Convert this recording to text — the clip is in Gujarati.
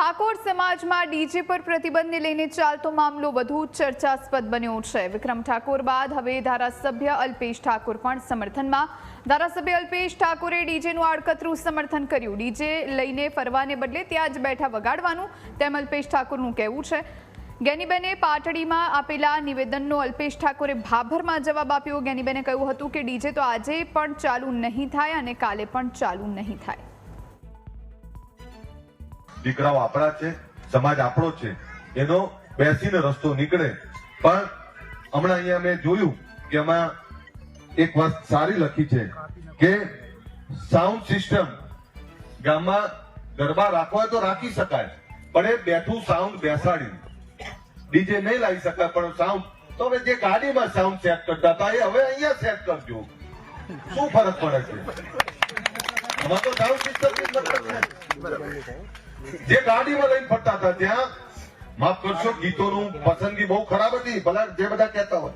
ઠાકોર સમાજમાં ડીજે પર પ્રતિબંધને લઈને ચાલતો મામલો વધુ ચર્ચાસ્પદ બન્યો છે. વિક્રમ ઠાકોર બાદ હવે ધારાસભ્ય અલ્પેશ ઠાકોર પણ સમર્થનમાં. ધારાસભ્ય અલ્પેશ ઠાકોરે ડીજેનું આડકતરું સમર્થન કર્યું. ડીજે લઈને ફરવાને બદલે ત્યાં જ બેઠા વગાડવાનું તેમ અલ્પેશ ઠાકોરનું કહેવું છે. ગેનીબેને પાટડીમાં આપેલા નિવેદનનો અલ્પેશ ઠાકોરે ભાભરમાં જવાબ આપ્યો. ગેનીબેને કહ્યું હતું કે ડીજે તો આજે પણ ચાલુ નહીં થાય અને કાલે પણ ચાલુ નહીં થાય. દીકરાઓ આપણા છે, સમાજ આપણો છે, એનો બેસીને રસ્તો નીકળે. પણ હમણાં અહીંયા મેં જોયું કે એમાં એક વાત સારી લખી છે કે સાઉન્ડ સિસ્ટમ ગામમાં ગરબા રાખવા તો રાખી શકાય, પણ એ બેઠું સાઉન્ડ બેસાડી. ડીજે નહીં લાવી શકાય, પણ સાઉન્ડ તો હવે જે ગાડીમાં સાઉન્ડ સેટ કરતા હતા, એ હવે અહીંયા સેટ કરજો. શું ફરક પડે છે? તો સાઉન્ડ સિસ્ટમ જે ગાડીમાં લઈને ફરતા હતા ત્યાં, માફ કરશો, ગીતોનું પસંદગી બહુ ખરાબ હતી, ભલા જે બધા કહેતા હોય.